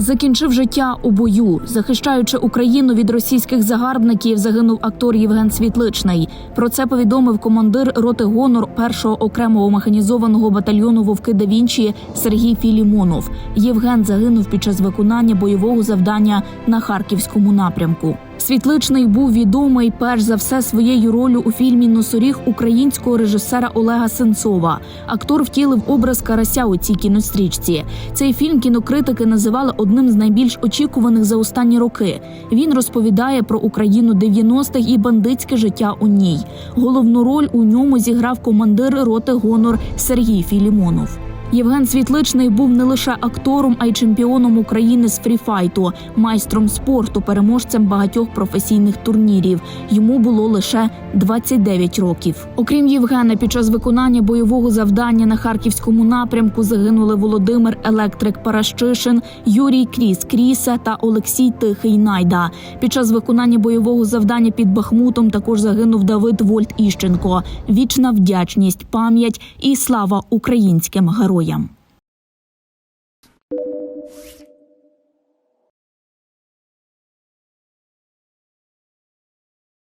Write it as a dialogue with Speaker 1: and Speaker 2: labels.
Speaker 1: Закінчив життя у бою, захищаючи Україну від російських загарбників, загинув актор Євген Світличний. Про це повідомив командир роти гонор першого окремого механізованого батальйону Вовки да Вінчі Сергій Філімонов. Євген загинув під час виконання бойового завдання на харківському напрямку. Світличний був відомий перш за все своєю ролью у фільмі Носоріг українського режисера Олега Сенцова. Актор втілив образ карася у цій кінострічці. Цей фільм кінокритики називали одним з найбільш очікуваних за останні роки. Він розповідає про Україну 90-х і бандитське життя у ній. Головну роль у ньому зіграв командир роти гонор Сергій Філімонов. Євген Світличний був не лише актором, а й чемпіоном України з фріфайту, майстром спорту, переможцем багатьох професійних турнірів. Йому було лише 29 років. Окрім Євгена, під час виконання бойового завдання на харківському напрямку загинули Володимир Електрик Паращишин, Юрій Кріс Кріса та Олексій Тихий Найда. Під час виконання бойового завдання під Бахмутом також загинув Давид Вольт Іщенко. Вічна вдячність, пам'ять і слава українським героям. 公園